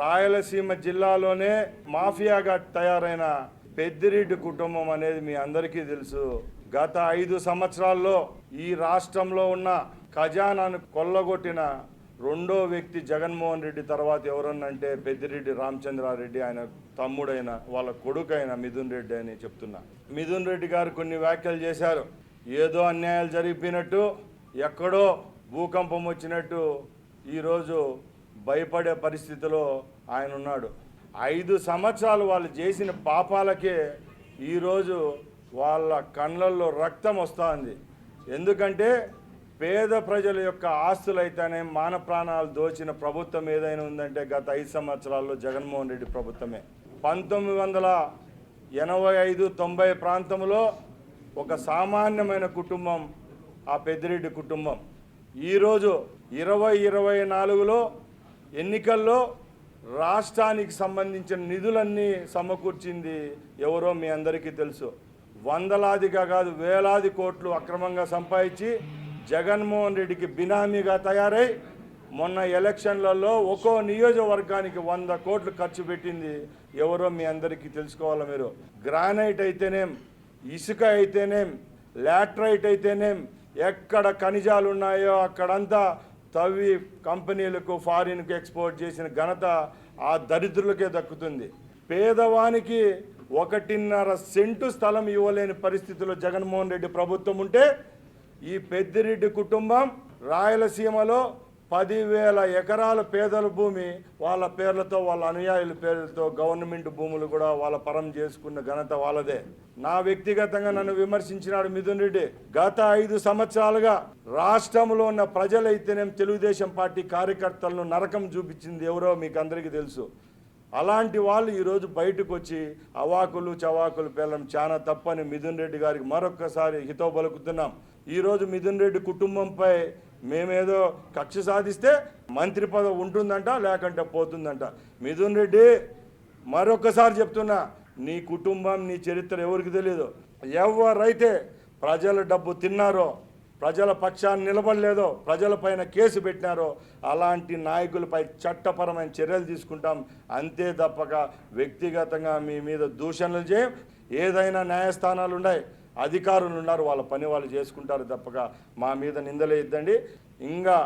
రాయలసీమ జిల్లాలోనే మాఫియాగా తయారైన పెద్దిరెడ్డి కుటుంబం అనేది మీ అందరికీ తెలుసు. గత ఐదు సంవత్సరాల్లో ఈ రాష్ట్రంలో ఉన్న ఖజానాను కొల్లగొట్టిన రెండో వ్యక్తి జగన్మోహన్ రెడ్డి తర్వాత ఎవరన్నంటే పెద్దిరెడ్డి రామచంద్రారెడ్డి ఆయన తమ్ముడైన వాళ్ళ కొడుకైన మిథున్ రెడ్డి అని చెప్తున్నా. మిథున్ రెడ్డి గారు కొన్ని వ్యాఖ్యలు చేశారు. ఏదో అన్యాయాలు జరిగిపోయినట్టు ఎక్కడో భూకంపం వచ్చినట్టు ఈరోజు భయపడే పరిస్థితిలో ఆయన ఉన్నాడు. ఐదు సంవత్సరాలు వాళ్ళు చేసిన పాపాలకే ఈరోజు వాళ్ళ కళ్ళల్లో రక్తం వస్తుంది. ఎందుకంటే పేద ప్రజల యొక్క ఆస్తులైతేనే మాన ప్రాణాలు దోచిన ప్రభుత్వం ఏదైనా ఉందంటే గత ఐదు సంవత్సరాల్లో జగన్మోహన్ రెడ్డి ప్రభుత్వమే. పంతొమ్మిది వందల ఎనభై ఐదు తొంభై ప్రాంతంలో ఒక సామాన్యమైన కుటుంబం ఆ పెద్దిరెడ్డి కుటుంబం. ఈరోజు ఇరవై ఇరవై నాలుగులో ఎన్నికల్లో రాష్ట్రానికి సంబంధించిన నిధులన్నీ సమకూర్చింది ఎవరో మీ అందరికీ తెలుసు. వందలాదిగా కాదు వేలాది కోట్లు అక్రమంగా సంపాదించి జగన్మోహన్ రెడ్డికి బినామీగా తయారై మొన్న ఎలక్షన్లలో ఒక్కో నియోజకవర్గానికి వంద కోట్లు ఖర్చు పెట్టింది ఎవరో మీ అందరికీ తెలుసుకోవాలి మీరు? గ్రానైట్ అయితేనేం ఇసుక అయితేనేం లాట్రైట్ అయితేనేం ఎక్కడ ఖనిజాలు ఉన్నాయో అక్కడంతా తవ్వి కంపెనీలకు ఫారిన్కు ఎక్స్పోర్ట్ చేసిన ఘనత ఆ దరిద్రులకే దక్కుతుంది. పేదవానికి ఒకటిన్నర సెంటు స్థలం ఇవ్వలేని పరిస్థితిలో జగన్మోహన్ రెడ్డి ప్రభుత్వం ఉంటే ఈ పెద్దిరెడ్డి కుటుంబం రాయలసీమలో పదివేల ఎకరాల పేదల భూమి వాళ్ళ పేర్లతో వాళ్ళ అనుయాయుల పేర్లతో గవర్నమెంట్ భూములు కూడా వాళ్ళ పరం చేసుకున్న ఘనత వాళ్ళదే. నా వ్యక్తిగతంగా నన్ను విమర్శించినాడు మిథున్ రెడ్డి. గత ఐదు సంవత్సరాలుగా రాష్ట్రంలో ఉన్న ప్రజలైతేనేం తెలుగుదేశం పార్టీ కార్యకర్తలను నరకం చూపించింది ఎవరో మీకు అందరికీ తెలుసు. అలాంటి వాళ్ళు ఈరోజు బయటకు వచ్చి అవాకులు చవాకులు పేలడం చాలా తప్పని మిథున్ రెడ్డి గారికి మరొక్కసారి హితో పలుకుతున్నాం. ఈరోజు మిథున్ రెడ్డి కుటుంబంపై మేమేదో కక్ష సాధిస్తే మంత్రి పదవి ఉంటుందంట లేకంటే పోతుందంట. మిథున్ రెడ్డి మరొకసారి చెప్తున్నా నీ కుటుంబం నీ చరిత్ర ఎవరికి తెలియదు ఎవరైతే ప్రజల డబ్బు తిన్నారో ప్రజల పక్షాన్ని నిలబడలేదో ప్రజలపైన కేసు పెట్టినారో అలాంటి నాయకులపై చట్టపరమైన చర్యలు తీసుకుంటాం. అంతే తప్పక వ్యక్తిగతంగా మీ మీద దూషణలు చేయం. ఏదైనా న్యాయస్థానాలు ఉన్నాయి. అధికారులు ఉన్నారు వాళ్ళ పని వాళ్ళు చేసుకుంటారు తప్పక. మా మీద నిందలేద్దండి ఇంకా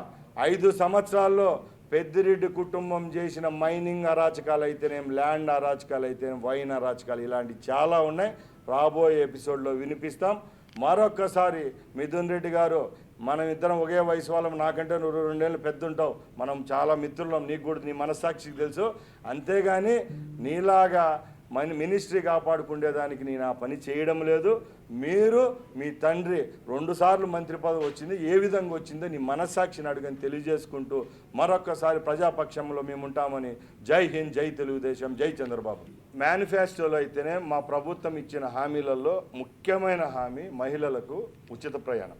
ఐదు సంవత్సరాల్లో పెద్దిరెడ్డి కుటుంబం చేసిన మైనింగ్ అరాచకాలు అయితేనేం ల్యాండ్ అరాచకాలు అయితేనేం వైన్ అరాచకాలు ఇలాంటివి చాలా ఉన్నాయి. రాబోయే ఎపిసోడ్లో వినిపిస్తాం. మరొక్కసారి మిథున్ రెడ్డి గారు మనం ఇద్దరం ఒకే వయసు వాళ్ళం నాకంటే నువ్వు రెండేళ్ళు పెద్ద ఉంటావు మనం చాలా మిత్రులం నీకు కూడా నీ మనస్సాక్షికి తెలుసు. అంతేగాని నీలాగా మన మినిస్ట్రీ కాపాడుకుండేదానికి నేను ఆ పని చేయడం లేదు. మీరు మీ తండ్రి రెండుసార్లు మంత్రి పదవి వచ్చింది ఏ విధంగా వచ్చిందో నీ మనస్సాక్షిని అడుగని తెలియజేసుకుంటూ మరొక్కసారి ప్రజాపక్షంలో మేము ఉంటామని జై హింద్ జై తెలుగుదేశం జై చంద్రబాబు. మేనిఫెస్టోలో అయితేనే మా ప్రభుత్వం ఇచ్చిన హామీలలో ముఖ్యమైన హామీ మహిళలకు ఉచిత ప్రయాణం.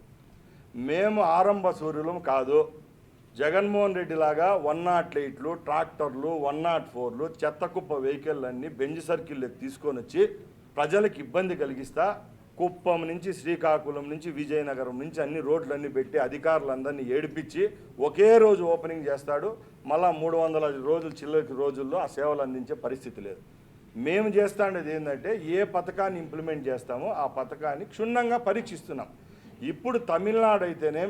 మేము ఆరంభ సూర్యులం కాదు. జగన్మోహన్ రెడ్డి లాగా వన్ నాట్ ఎయిట్లు ట్రాక్టర్లు వన్ నాట్ ఫోర్లు చెత్త కుప్ప వెహికల్ అన్నీ బెంజ్ సర్కిల్లోకి తీసుకొని వచ్చి ప్రజలకు ఇబ్బంది కలిగిస్తా కుప్పం నుంచి శ్రీకాకుళం నుంచి విజయనగరం నుంచి అన్ని రోడ్లన్నీ పెట్టి అధికారులందరినీ ఏడిపించి ఒకే రోజు ఓపెనింగ్ చేస్తాడు. మళ్ళా మూడు వందల రోజులు చిల్లరికి రోజుల్లో ఆ సేవలు అందించే పరిస్థితి లేదు. మేము చేస్తాండేది ఏంటంటే ఏ పథకాన్ని ఇంప్లిమెంట్ చేస్తామో ఆ పథకాన్ని క్షుణ్ణంగా పరీక్షిస్తున్నాం. ఇప్పుడు తమిళనాడు అయితేనే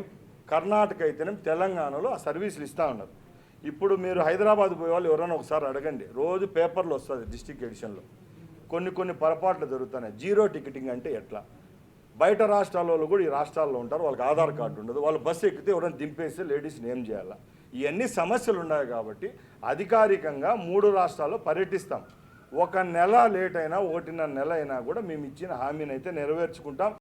కర్ణాటక అయితేనే తెలంగాణలో ఆ సర్వీసులు ఇస్తూ ఉన్నారు. ఇప్పుడు మీరు హైదరాబాద్ పోయే వాళ్ళు ఎవరైనా ఒకసారి అడగండి. రోజు పేపర్లో వస్తుంది డిస్టిక్ ఎడిషన్లో. కొన్ని కొన్ని పొరపాట్లు జరుగుతున్నాయి. జీరో టికెటింగ్ అంటే ఎట్లా? బయట రాష్ట్రాల వాళ్ళు కూడా ఈ రాష్ట్రాల్లో ఉంటారు. వాళ్ళకి ఆధార్ కార్డు ఉండదు. వాళ్ళు బస్సు ఎక్కితే ఎవరైనా దింపేస్తే లేడీస్ని ఏం చేయాలా? ఇవన్నీ సమస్యలు ఉన్నాయి కాబట్టి అధికారికంగా మూడు రాష్ట్రాల్లో పర్యటిస్తాం. ఒక నెల లేట్ అయినా ఒకటిన్నర నెల అయినా కూడా మేము ఇచ్చిన హామీని అయితే నెరవేర్చుకుంటాం.